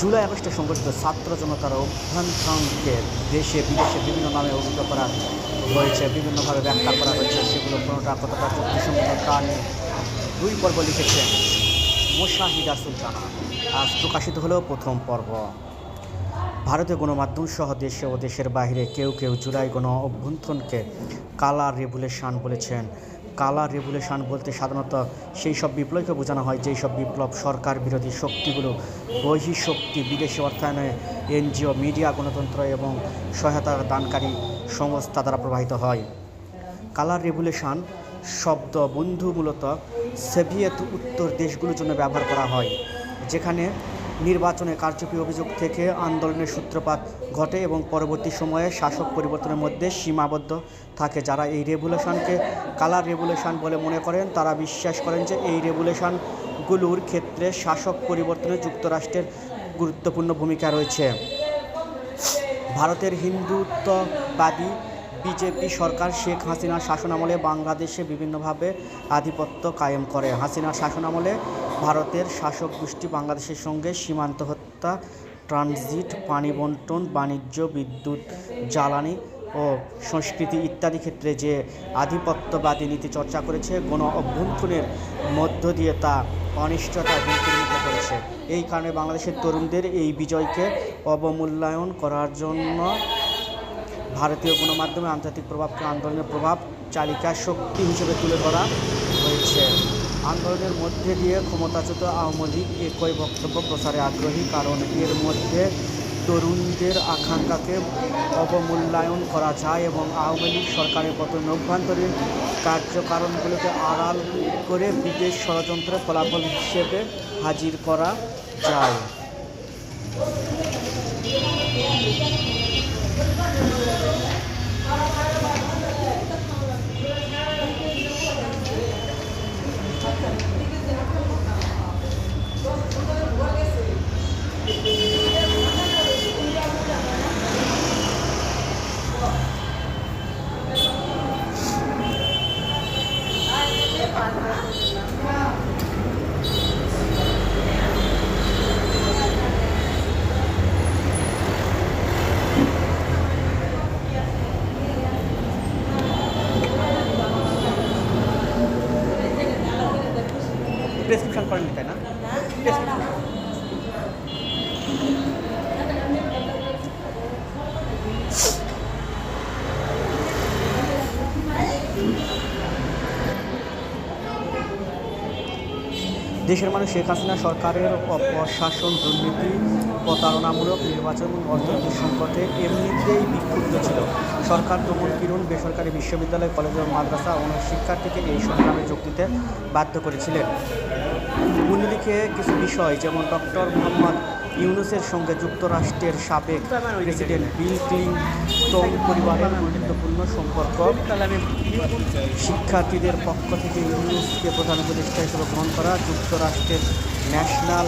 জুলাই আগস্টে সংগঠিত ছাত্র জনতার অভ্যন্তরণকে দেশে, বিদেশে বিভিন্ন নামে অভিযোগ করা হয়েছে, বিভিন্নভাবে ব্যাখ্যা করা হয়েছে, সেগুলো কোনোটা কতটা যুক্তিসঙ্গত তা নিয়ে দুই পর্ব লিখেছেন মোশাহিদা সুলতানা। আজ প্রকাশিত হলো প্রথম পর্ব। ভারতীয় গণমাধ্যম সহ দেশে ও দেশের বাইরে কেউ কেউ জুলাই গণ অভ্যন্তরণকে কালার রেভুলেশন বলেছেন। কালার রেভুলেশন বলতে সাধারণত সেই সব বিপ্লবকে বোঝানো হয়, যেই সব বিপ্লব সরকার বিরোধী শক্তিগুলো বহিঃশক্তি বিদেশি অর্থায়নে এনজিও, মিডিয়া, গণতন্ত্র এবং সহায়তা দানকারী সংস্থা দ্বারা প্রবাহিত হয়। কালার রেভুলেশন শব্দ বন্ধু মূলত সোভিয়েত উত্তর দেশগুলোর জন্য ব্যবহার করা হয়, যেখানে নির্বাচনে কারচুপি অভিযোগ থেকে আন্দোলনের সূত্রপাত ঘটে এবং পরবর্তী সময়ে শাসক পরিবর্তনের মধ্যে সীমাবদ্ধ থাকে। যারা এই রেভুলেশনকে কালার রেভুলেশন বলে মনে করেন, তারা বিশ্বাস করেন যে এই রেভুলেশনগুলোর ক্ষেত্রে শাসক পরিবর্তনে যুক্তরাষ্ট্রের গুরুত্বপূর্ণ ভূমিকা রয়েছে। ভারতের হিন্দুত্ববাদী বিজেপি সরকার শেখ হাসিনার শাসনামলে বাংলাদেশে বিভিন্নভাবে আধিপত্য কায়েম করে। হাসিনার শাসনামলে ভারতের শাসক গোষ্ঠী বাংলাদেশের সঙ্গে সীমান্ত হত্যা, ট্রানজিট, পানি বন্টন, বাণিজ্য, বিদ্যুৎ, জ্বালানি ও সংস্কৃতি ইত্যাদি ক্ষেত্রে যে আধিপত্যবাদী নীতি চর্চা করেছে, গণ অভ্যন্তরের মধ্য দিয়ে তা অনিষ্টতা হুমকির পড়েছে এই কারণে বাংলাদেশের তরুণদের এই বিজয়কে অবমূল্যায়ন করার জন্য ভারতীয় গণমাধ্যমে আন্তর্জাতিক প্রভাবকে আন্দোলনের প্রভাব চালিকা শক্তি হিসেবে তুলে ধরা হয়েছে। আন্দোলনের মধ্যে দিয়ে ক্ষমতাচ্যুত আওয়ামী লীগ একই বক্তব্য প্রসারে আগ্রহী, কারণ এর মধ্যে তরুণদের আকাঙ্ক্ষাকে অবমূল্যায়ন করা যায় এবং আওয়ামী লীগ সরকারের পতন অভ্যন্তরীণ কার্যকারণগুলোকে আড়াল করে বিদেশ ষড়যন্ত্রের ফলাফল হিসেবে হাজির করা যায়। করেননি তাই না দেশের মানুষ শেখ হাসিনা সরকারের অপশাসন, দুর্নীতি, প্রতারণামূলক নির্বাচন এবং অর্থনৈতিক সংকটে এমনিতেই বিক্ষুব্ধ ছিল। সরকার দমন কিরণ বেসরকারি বিশ্ববিদ্যালয়, কলেজ এবং মাদ্রাসা ও শিক্ষার্থীকে এই সংগ্রামে যোগ দিতে বাধ্য করেছিলেন। অন্যদিকে কিছু বিষয় যেমন ডক্টর মোহাম্মদ ইউনুসের সঙ্গে যুক্তরাষ্ট্রের সাবেক প্রেসিডেন্ট বিল ক্লিনটন পরিবারের গুরুত্বপূর্ণ সম্পর্ক। শিক্ষার্থীদের পক্ষ থেকে ইউনুসকে প্রধান উপদেষ্টা হিসেবে গ্রহণ করা যুক্তরাষ্ট্রের ন্যাশনাল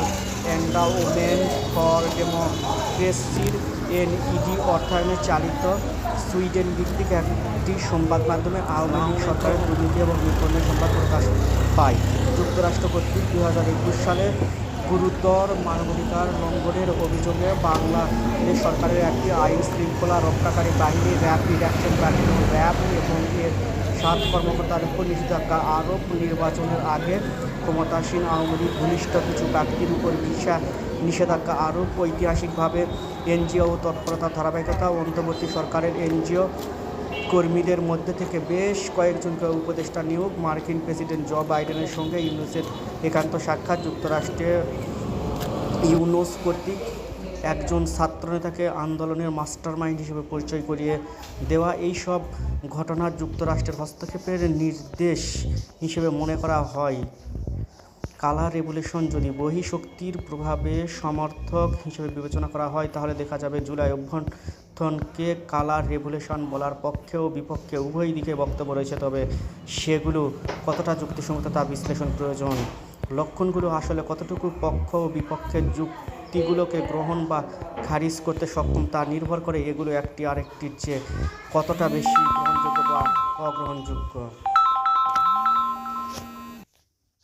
এন্ডাওমেন্ট ফর ডেমোক্রেসির এনইডি অর্থায়নে চালিত সুইডেন ভিত্তিক একটি সংবাদ মাধ্যমে আওয়ামী লীগ সরকারের দুর্নীতি এবং বিপন্নের সংবাদ প্রকাশ পায়। যুক্তরাষ্ট্র কর্তৃক দু হাজার একুশ সালে গুরুতর মানবাধিকার লঙ্ঘনের অভিযোগে বাংলাদেশ সরকারের একটি আইন শৃঙ্খলা রক্ষাকারী বাহিনী র্যাপিড অ্যাকশন বাহিনী র্যাব এবং এর সাত কর্মকর্তার উপর নিষেধাজ্ঞা আরোপ নির্বাচনের আগে ক্ষমতাসীন আওয়ামী লীগ ঘনিষ্ঠ কিছু ব্যক্তির উপর ভিসা, নিষেধাজ্ঞা আরোপ ঐতিহাসিকভাবে এনজিও তৎপরতার ধারাবাহিকতা অন্তর্বর্তী সরকারের এনজিও কর্মীদের মধ্যে থেকে বেশ কয়েকজনকে উপদেষ্টা নিয়োগ, মার্কিন প্রেসিডেন্ট জো বাইডেনের সঙ্গে ইউনুসের একান্ত সাক্ষাৎ, যুক্তরাষ্ট্রে ইউনুস কর্তৃক একজন ছাত্রনেতাকে আন্দোলনের মাস্টার মাইন্ড হিসেবে পরিচয় করিয়ে দেওয়া। এই সব ঘটনা যুক্তরাষ্ট্রের হস্তক্ষেপের নির্দেশ হিসেবে মনে করা হয়। কালার রেভুলেশন যদি বহিঃশক্তির প্রভাবে সমর্থক হিসেবে বিবেচনা করা হয়, তাহলে দেখা যাবে জুলাই অভ্যর্থনকে কালার রেভুলেশন বলার পক্ষে ও বিপক্ষে উভয় দিকে বক্তব্য রয়েছে, তবে সেগুলো কতটা যুক্তিসঙ্গত তা বিশ্লেষণ প্রয়োজন। লক্ষণগুলো আসলে কতটুকু পক্ষ ও বিপক্ষের যুক্তিগুলোকে গ্রহণ বা খারিজ করতে সক্ষম তা নির্ভর করে এগুলো একটি আরেকটির চেয়ে কতটা বেশি গ্রহণযোগ্য বা অগ্রহণযোগ্য।